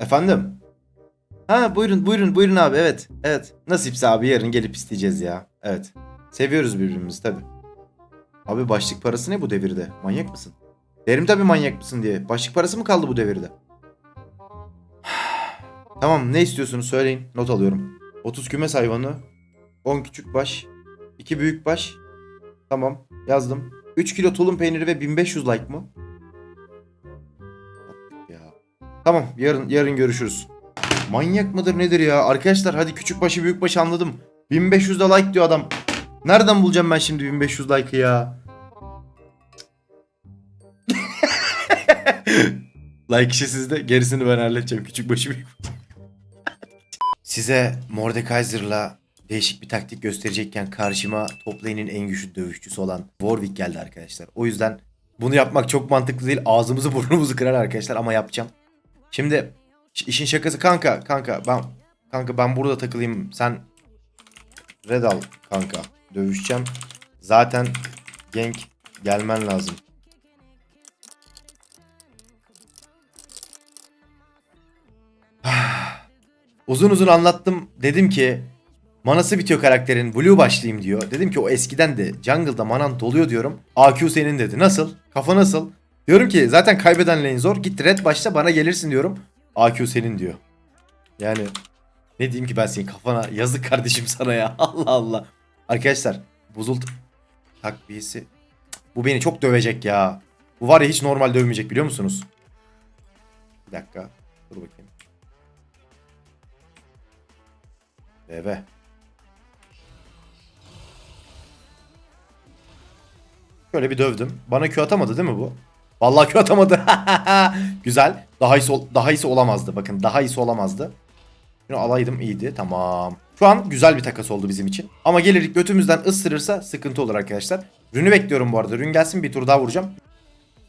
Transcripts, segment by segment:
Efendim? Ha buyurun buyurun buyurun abi evet. Evet. Nasipse abi yarın gelip isteyeceğiz ya. Evet. Seviyoruz birbirimizi tabi. Abi başlık parası ne bu devirde? Manyak mısın? Derim tabi manyak mısın diye. Başlık parası mı kaldı bu devirde? tamam ne istiyorsunuz söyleyin. Not alıyorum. 30 kümes hayvanı. 10 küçük baş. 2 büyük baş. Tamam yazdım. 3 kilo tulum peyniri ve 1500 like mı? Tamam yarın yarın görüşürüz. Manyak mıdır nedir ya? Arkadaşlar hadi küçük başı büyük başı anladım. 1500 de like diyor adam. Nereden bulacağım ben şimdi 1500 like'ı ya? like işi sizde. Gerisini ben halledeceğim. Küçük başı büyük. Size Mordekaiser'la değişik bir taktik gösterecekken karşıma top lane'in en güçlü dövüşçüsü olan Warwick geldi arkadaşlar. O yüzden bunu yapmak çok mantıklı değil. Ağzımızı burnumuzu kırar arkadaşlar ama yapacağım. Şimdi işin şakası kanka kanka ben kanka ben burada takılayım. Sen red al kanka. Dövüşeceğim. Zaten gank gelmen lazım. uzun uzun anlattım. Dedim ki manası bitiyor karakterin. Blue başlayayım diyor. Dedim ki o eskiden de jungle'da manan doluyor diyorum. AQ senin dedi. Nasıl? Kafa nasıl? Diyorum ki zaten kaybeden lane zor. Git red başla bana gelirsin diyorum. AQ senin diyor. Yani ne diyeyim ki ben senin kafana yazık kardeşim sana ya. Allah Allah. Arkadaşlar buzul takviyesi. Bu beni çok dövecek ya. Bu var ya hiç normal dövmeyecek biliyor musunuz? Bir dakika. Dur bakayım. Bebe. Şöyle bir dövdüm. Bana Q atamadı değil mi bu? Vallahi Q atamadı. Güzel. Daha iyisi, daha iyisi olamazdı. Bakın daha iyisi olamazdı. Şunu alaydım iyiydi. Tamam. Şu an güzel bir takas oldu bizim için. Ama gelir götümüzden ısırırsa sıkıntı olur arkadaşlar. Rünü bekliyorum bu arada. Rün gelsin bir tur daha vuracağım.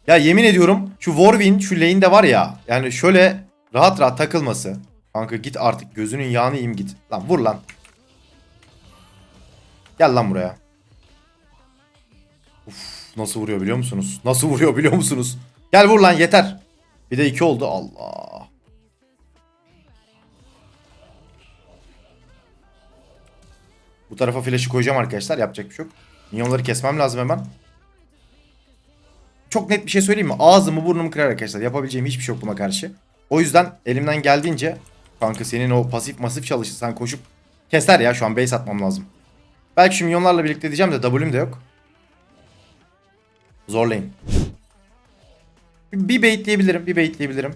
Ya yemin ediyorum şu Warwin şu lane'de var ya. Yani şöyle rahat rahat takılması. Kanka git artık gözünün yağını yiyeyim git. Lan vur lan. Gel lan buraya. Uf, nasıl vuruyor biliyor musunuz? Nasıl vuruyor biliyor musunuz? Gel vur lan yeter. Bir de iki oldu. Allah. Bu tarafa flash'ı koyacağım arkadaşlar. Yapacak bir şey yok. Minyonları kesmem lazım hemen. Çok net bir şey söyleyeyim mi? Ağzımı burnumu kırar arkadaşlar. Yapabileceğim hiçbir şey yok buna karşı. O yüzden elimden geldiğince kanka senin o pasif masif çalışırsan koşup keser ya şu an base atmam lazım. Belki şu minyonlarla birlikte diyeceğim de W'm de yok. Zorlayın. Bir, baitleyebilirim. Bir baitleyebilirim.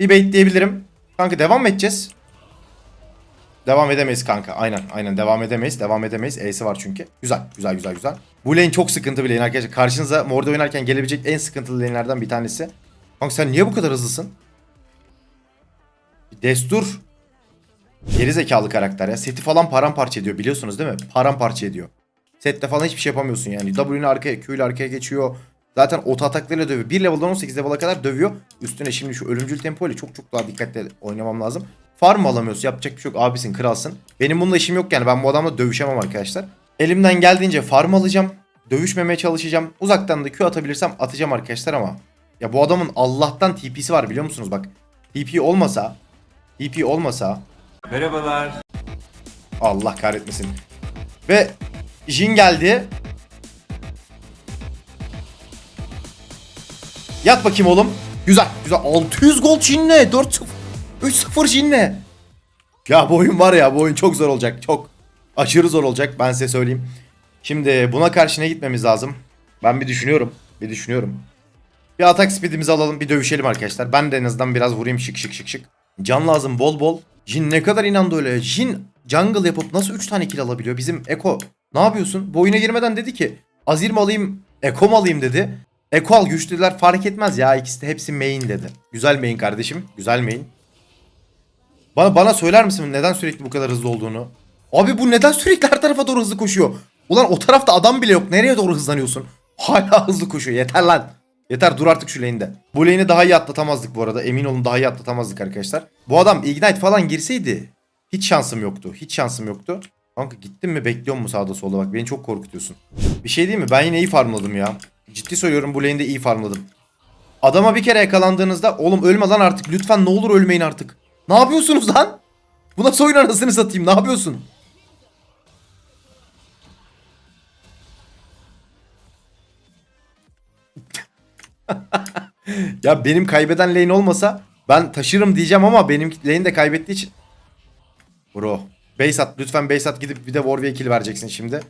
Bir baitleyebilirim. Kanka devam edeceğiz? Devam edemeyiz kanka. Aynen aynen devam edemeyiz. Devam edemeyiz. E'si var çünkü. Güzel güzel güzel güzel. Bu lane çok sıkıntı bir lane arkadaşlar. Karşınıza Morde oynarken gelebilecek en sıkıntılı lane'lerden bir tanesi. Kanka sen niye bu kadar hızlısın? Destur. Geri zekalı karakter ya. Seti falan paramparça ediyor biliyorsunuz değil mi? Paramparça ediyor. Sette falan hiçbir şey yapamıyorsun yani. W'nin arkaya, Q ile arkaya geçiyor. Zaten oto ataklarıyla dövüyor. 1 level'dan 18 level'a kadar dövüyor. Üstüne şimdi şu ölümcül tempo ile çok çok daha dikkatli oynamam lazım. Farm alamıyorsun. Yapacak bir şey yok. Abisin kralsın. Benim bununla işim yok yani. Ben bu adamla dövüşemem arkadaşlar. Elimden geldiğince farm alacağım. Dövüşmemeye çalışacağım. Uzaktan da Q atabilirsem atacağım arkadaşlar ama. Ya bu adamın Allah'tan TP'si var biliyor musunuz bak. TP olmasa. TP olmasa. Merhabalar. Allah kahretmesin. Ve Jin geldi. Yat bakayım oğlum. Güzel güzel. 600 gol Jin'le. 4-0. 3-0 Jin'le. Ya bu oyun var ya bu oyun çok zor olacak. Çok aşırı zor olacak ben size söyleyeyim. Şimdi buna karşı ne gitmemiz lazım? Ben bir düşünüyorum. Bir düşünüyorum. Bir atak speedimizi alalım bir dövüşelim arkadaşlar. Ben de en azından biraz vurayım şık şık şık şık. Can lazım bol bol. Jin ne kadar inandı öyle. Jin jungle yapıp nasıl 3 tane kill alabiliyor? Bizim Eko ne yapıyorsun? Bu oyuna girmeden dedi ki Azir mi alayım Eko mu alayım dedi. Eko al güçlüler fark etmez ya ikisi de hepsi main dedi. Güzel main kardeşim. Güzel main. Bana, bana söyler misin neden sürekli bu kadar hızlı olduğunu? Abi bu neden sürekli her tarafa doğru hızlı koşuyor? Ulan o tarafta adam bile yok. Nereye doğru hızlanıyorsun? Hala hızlı koşuyor. Yeter lan. Yeter dur artık şu lane'de. Bu lane'i daha iyi atlatamazdık bu arada. Emin olun daha iyi atlatamazdık arkadaşlar. Bu adam Ignite falan girseydi hiç şansım yoktu. Hiç şansım yoktu. Kanka gittin mi bekliyor mu sağda solda bak beni çok korkutuyorsun. Bir şey değil mi? Ben yine iyi farmladım ya. Ciddi söylüyorum bu lane'de iyi farmladım. Adama bir kere yakalandığınızda oğlum ölme lan artık lütfen ne olur ölmeyin artık. Ne yapıyorsunuz lan? Bu nasıl anasını satayım ne yapıyorsun? ya benim kaybeden lane olmasa ben taşırım diyeceğim ama benim lane de kaybettiği için. Bro. Base at lütfen base at gidip bir de Warwick'e kill vereceksin şimdi.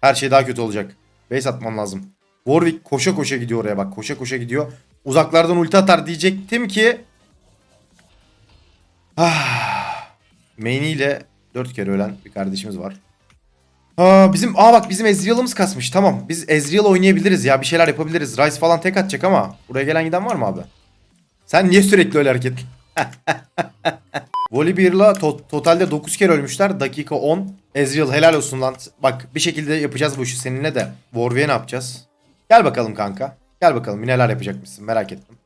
Her şey daha kötü olacak. Base atman lazım. Warwick koşa koşa gidiyor oraya bak. Koşa koşa gidiyor. Uzaklardan ulti atar diyecektim ki. Ah. Main'i ile 4 kere ölen bir kardeşimiz var. Aa, bizim aa bak bizim Ezreal'ımız kasmış. Tamam. Biz Ezreal oynayabiliriz ya. Bir şeyler yapabiliriz. Rice falan tek atacak ama buraya gelen giden var mı abi? Sen niye sürekli öyle hareket? Volibear'la to- totalde 9 kere ölmüşler. Dakika 10. Ezreal helal olsun lan. Bak bir şekilde yapacağız bu işi seninle de. Warwick'e ne yapacağız? Gel bakalım kanka. Gel bakalım bir neler yapacakmışsın merak ettim.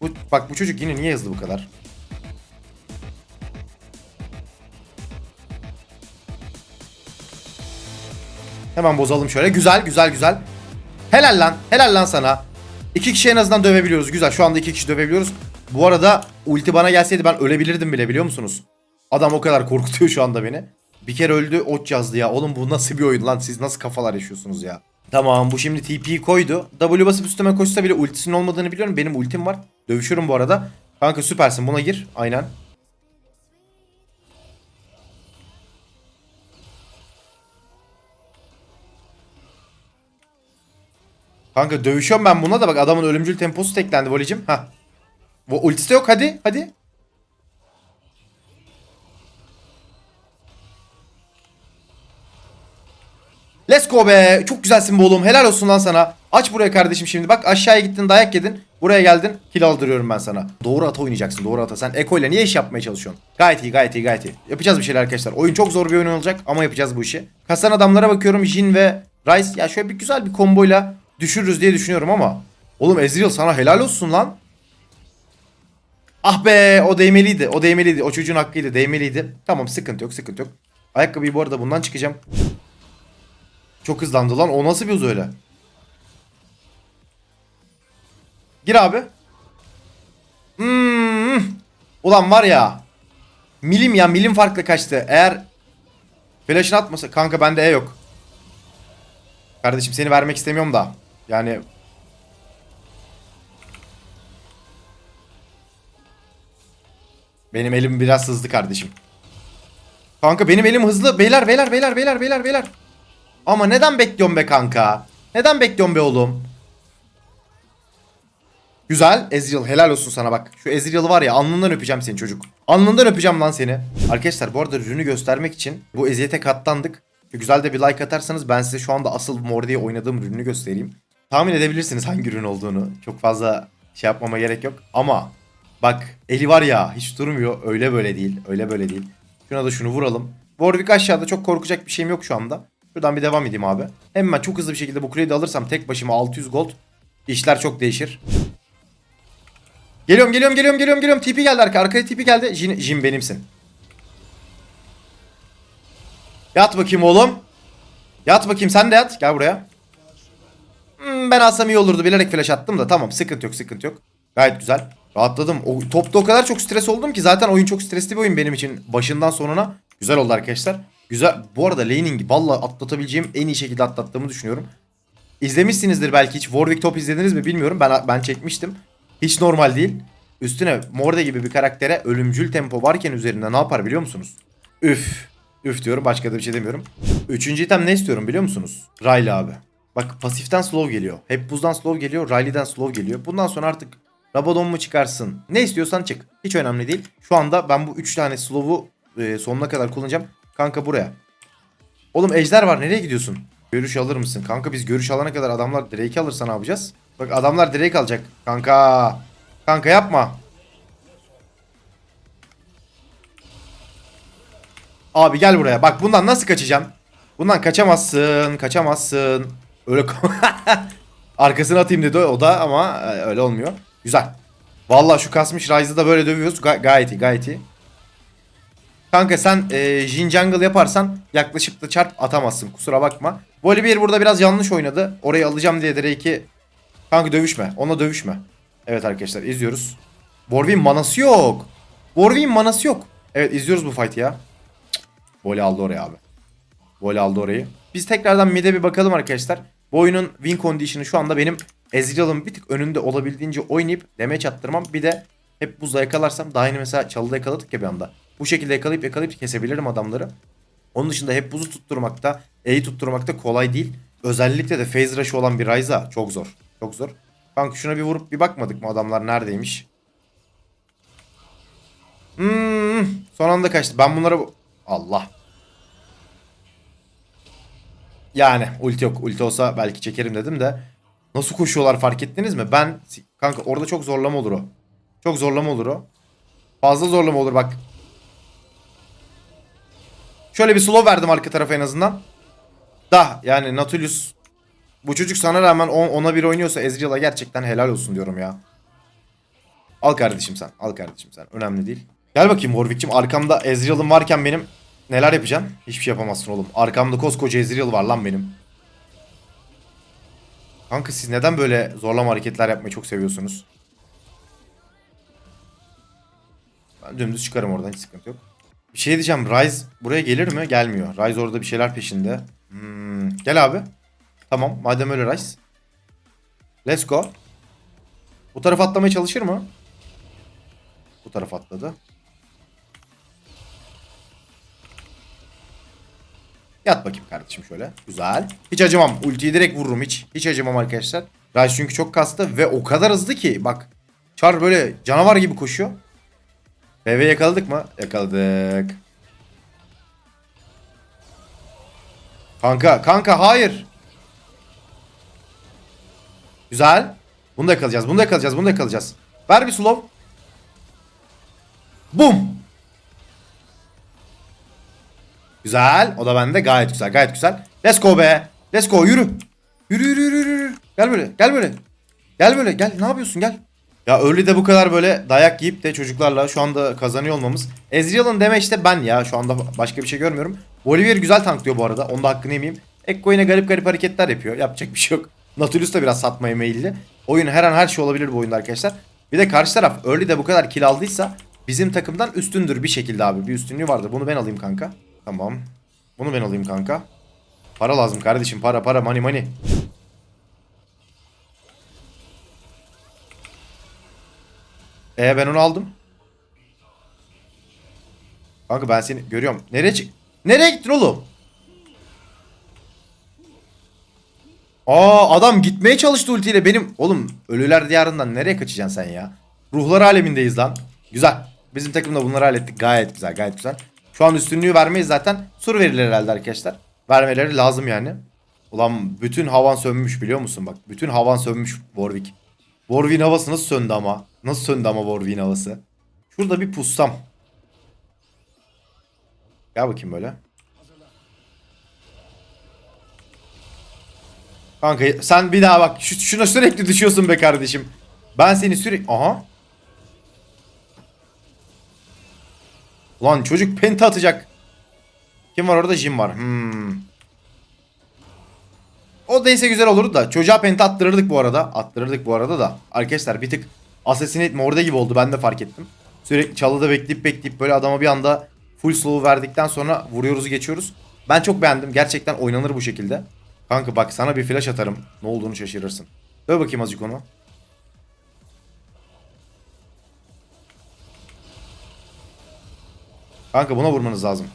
Bu, bak bu çocuk yine niye hızlı bu kadar? Hemen bozalım şöyle. Güzel güzel güzel. Helal lan. Helal lan sana. İki kişi en azından dövebiliyoruz. Güzel. Şu anda iki kişi dövebiliyoruz. Bu arada ulti bana gelseydi ben ölebilirdim bile biliyor musunuz? Adam o kadar korkutuyor şu anda beni. Bir kere öldü ot yazdı ya. Oğlum bu nasıl bir oyun lan? Siz nasıl kafalar yaşıyorsunuz ya? Tamam bu şimdi TP'yi koydu. W basıp üstüme koşsa bile ultisinin olmadığını biliyorum. Benim ultim var. Dövüşürüm bu arada. Kanka süpersin buna gir. Aynen. Kanka dövüşüyorum ben buna da bak adamın ölümcül temposu teklendi volecim. Ha. Bu ultisi de yok hadi hadi. Let's go be. Çok güzelsin be oğlum. Helal olsun lan sana. Aç buraya kardeşim şimdi. Bak aşağıya gittin dayak yedin. Buraya geldin. Kill aldırıyorum ben sana. Doğru ata oynayacaksın. Doğru ata. Sen Eko ile niye iş yapmaya çalışıyorsun? Gayet iyi gayet iyi gayet iyi. Yapacağız bir şeyler arkadaşlar. Oyun çok zor bir oyun olacak ama yapacağız bu işi. Kasan adamlara bakıyorum. Jin ve Rice. Ya şöyle bir güzel bir komboyla düşürürüz diye düşünüyorum ama. Oğlum Ezreal sana helal olsun lan. Ah be o değmeliydi. O değmeliydi. O çocuğun hakkıydı. Değmeliydi. Tamam sıkıntı yok sıkıntı yok. Ayakkabıyı bu arada bundan çıkacağım. Çok hızlandı lan. O nasıl bir hız öyle? Gir abi. Hmm. Ulan var ya. Milim ya milim farklı kaçtı. Eğer flash'ını atmasa kanka bende E yok. Kardeşim seni vermek istemiyorum da. Yani Benim elim biraz hızlı kardeşim. Kanka benim elim hızlı. Beyler beyler beyler beyler beyler beyler. Ama neden bekliyorsun be kanka? Neden bekliyorsun be oğlum? Güzel. Ezreal helal olsun sana bak. Şu Ezreal'ı var ya alnından öpeceğim seni çocuk. Alnından öpeceğim lan seni. Arkadaşlar bu arada ürünü göstermek için bu eziyete katlandık. Güzel de bir like atarsanız ben size şu anda asıl Mordi'ye oynadığım ürünü göstereyim. Tahmin edebilirsiniz hangi ürün olduğunu. Çok fazla şey yapmama gerek yok. Ama bak eli var ya hiç durmuyor. Öyle böyle değil. Öyle böyle değil. Şuna da şunu vuralım. Warwick aşağıda çok korkacak bir şeyim yok şu anda. Şuradan bir devam edeyim abi. Hemen çok hızlı bir şekilde bu kuleyi de alırsam tek başıma 600 gold. İşler çok değişir. Geliyorum geliyorum geliyorum geliyorum geliyorum. TP geldi arka. Arkaya TP geldi. Jin, Jin benimsin. Yat bakayım oğlum. Yat bakayım sen de yat. Gel buraya. Hmm, ben alsam iyi olurdu. Bilerek flash attım da tamam sıkıntı yok sıkıntı yok. Gayet güzel. Rahatladım. O, topta o kadar çok stres oldum ki zaten oyun çok stresli bir oyun benim için. Başından sonuna güzel oldu arkadaşlar. Güzel. Bu arada laning valla atlatabileceğim en iyi şekilde atlattığımı düşünüyorum. İzlemişsinizdir belki hiç. Warwick Top izlediniz mi bilmiyorum. Ben ben çekmiştim. Hiç normal değil. Üstüne Morde gibi bir karaktere ölümcül tempo varken üzerinde ne yapar biliyor musunuz? Üf. Üf diyorum başka da bir şey demiyorum. Üçüncü item ne istiyorum biliyor musunuz? Riley abi. Bak pasiften slow geliyor. Hep buzdan slow geliyor. Riley'den slow geliyor. Bundan sonra artık Rabadon mu çıkarsın? Ne istiyorsan çık. Hiç önemli değil. Şu anda ben bu 3 tane slow'u e, sonuna kadar kullanacağım. Kanka buraya. Oğlum ejder var nereye gidiyorsun? Görüş alır mısın? Kanka biz görüş alana kadar adamlar Drake alırsa ne yapacağız? Bak adamlar Drake alacak. Kanka. Kanka yapma. Abi gel buraya. Bak bundan nasıl kaçacağım? Bundan kaçamazsın. Kaçamazsın. Öyle Arkasını atayım dedi o da ama e, öyle olmuyor. Güzel. Vallahi şu kasmış Ryze'ı da böyle dövüyoruz. Ga- gayet iyi gayet iyi. Kanka sen e, Jin Jungle yaparsan yaklaşıp da çarp atamazsın. Kusura bakma. Volibear burada biraz yanlış oynadı. Orayı alacağım diye Drake'i... Kanka dövüşme. Ona dövüşme. Evet arkadaşlar izliyoruz. Warwick'in manası yok. Warwick'in manası yok. Evet izliyoruz bu fight'ı ya. Voley aldı oraya abi. Voley aldı orayı. Biz tekrardan mid'e bir bakalım arkadaşlar. Bu oyunun win condition'ı şu anda benim Ezreal'ın bir tık önünde olabildiğince oynayıp damage attırmam. Bir de hep buzla yakalarsam daha yeni mesela çalıda yakaladık ya bir anda. Bu şekilde yakalayıp yakalayıp kesebilirim adamları. Onun dışında hep buzu tutturmakta, E'yi tutturmakta kolay değil. Özellikle de phase rush'ı olan bir Ryza çok zor. Çok zor. Kanka şuna bir vurup bir bakmadık mı adamlar neredeymiş? Hmm, son anda kaçtı. Ben bunlara... bu- Allah. Yani ulti yok. Ulti olsa belki çekerim dedim de. Nasıl koşuyorlar fark ettiniz mi? Ben kanka orada çok zorlama olur o. Çok zorlama olur o. Fazla zorlama olur bak. Şöyle bir slow verdim arka tarafa en azından. Da yani Nautilus bu çocuk sana rağmen on- ona bir oynuyorsa Ezreal'a gerçekten helal olsun diyorum ya. Al kardeşim sen. Al kardeşim sen. Önemli değil. Gel bakayım Warwick'cim. Arkamda Ezreal'ım varken benim neler yapacaksın? Hiçbir şey yapamazsın oğlum. Arkamda koskoca Ezreal var lan benim. Kanka siz neden böyle zorlama hareketler yapmayı çok seviyorsunuz? Ben dümdüz çıkarım oradan hiç sıkıntı yok. Bir şey diyeceğim. Ryze buraya gelir mi? Gelmiyor. Ryze orada bir şeyler peşinde. Hmm, Gel abi. Tamam. Madem öyle Ryze. Let's go. Bu tarafa atlamaya çalışır mı? Bu tarafa atladı. Yat bakayım kardeşim şöyle. Güzel. Hiç acımam. Ultiyi direkt vururum hiç. Hiç acımam arkadaşlar. Ryze çünkü çok kastı ve o kadar hızlı ki. Bak. Char böyle canavar gibi koşuyor. BB yakaladık mı? Yakaladık. Kanka, kanka hayır. Güzel. Bunu da yakalayacağız, bunu da yakalayacağız, bunu da yakalayacağız. Ver bir slow. Bum. Güzel. O da bende gayet güzel, gayet güzel. Let's go be. Let's go yürü. Yürü yürü yürü yürü. Gel böyle, gel böyle. Gel böyle, gel. Ne yapıyorsun? Gel. Ya öyle de bu kadar böyle dayak yiyip de çocuklarla şu anda kazanıyor olmamız. Ezreal'ın deme işte ben ya şu anda başka bir şey görmüyorum. Bolivir güzel tanklıyor bu arada. Onu da hakkını yemeyeyim. Ekko yine garip garip hareketler yapıyor. Yapacak bir şey yok. Nautilus da biraz satmaya meyilli. Oyun her an her şey olabilir bu oyunda arkadaşlar. Bir de karşı taraf early de bu kadar kill aldıysa bizim takımdan üstündür bir şekilde abi. Bir üstünlüğü vardır. Bunu ben alayım kanka. Tamam. Bunu ben alayım kanka. Para lazım kardeşim. Para para money money. E ben onu aldım. Kanka ben seni görüyorum. Nereye çık? Nereye gittin oğlum? Aa adam gitmeye çalıştı ultiyle benim. Oğlum ölüler diyarından nereye kaçacaksın sen ya? Ruhlar alemindeyiz lan. Güzel. Bizim takımda bunları hallettik. Gayet güzel gayet güzel. Şu an üstünlüğü vermeyiz zaten. Sur verirler herhalde arkadaşlar. Vermeleri lazım yani. Ulan bütün havan sönmüş biliyor musun bak. Bütün havan sönmüş Warwick. Warwick'in havası nasıl söndü ama? Nasıl söndü ama Warwick'in havası? Şurada bir pussam. Gel bakayım böyle. Kanka sen bir daha bak. Şu, şuna sürekli düşüyorsun be kardeşim. Ben seni sürekli... Aha. Ulan çocuk penta atacak. Kim var orada? Jim var. Hmm. O değilse güzel olurdu da. Çocuğa penta attırırdık bu arada. Attırırdık bu arada da. Arkadaşlar bir tık Assassinate Morde gibi oldu. Ben de fark ettim. Sürekli çalıda bekleyip bekleyip böyle adama bir anda full slow verdikten sonra vuruyoruz geçiyoruz. Ben çok beğendim. Gerçekten oynanır bu şekilde. Kanka bak sana bir flash atarım. Ne olduğunu şaşırırsın. Döv bakayım azıcık onu. Kanka buna vurmanız lazım.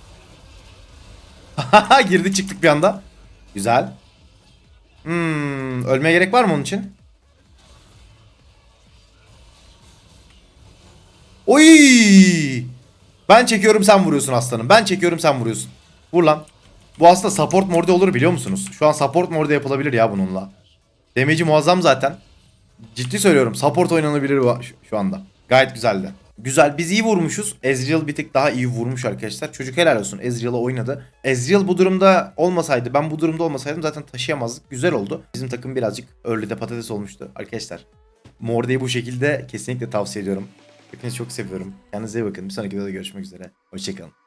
Girdik çıktık bir anda. Güzel. Hmm, ölmeye gerek var mı onun için? Oy! Ben çekiyorum sen vuruyorsun aslanım. Ben çekiyorum sen vuruyorsun. Vur lan. Bu aslında support morde olur biliyor musunuz? Şu an support morde yapılabilir ya bununla. Damage'i muazzam zaten. Ciddi söylüyorum. Support oynanabilir şu anda. Gayet güzeldi. Güzel. Biz iyi vurmuşuz. Ezreal bir tık daha iyi vurmuş arkadaşlar. Çocuk helal olsun. Ezreal'a oynadı. Ezreal bu durumda olmasaydı, ben bu durumda olmasaydım zaten taşıyamazdık. Güzel oldu. Bizim takım birazcık early'de patates olmuştu arkadaşlar. Morde'yi bu şekilde kesinlikle tavsiye ediyorum. Hepinizi çok seviyorum. Kendinize iyi bakın. Bir sonraki videoda görüşmek üzere. Hoşçakalın.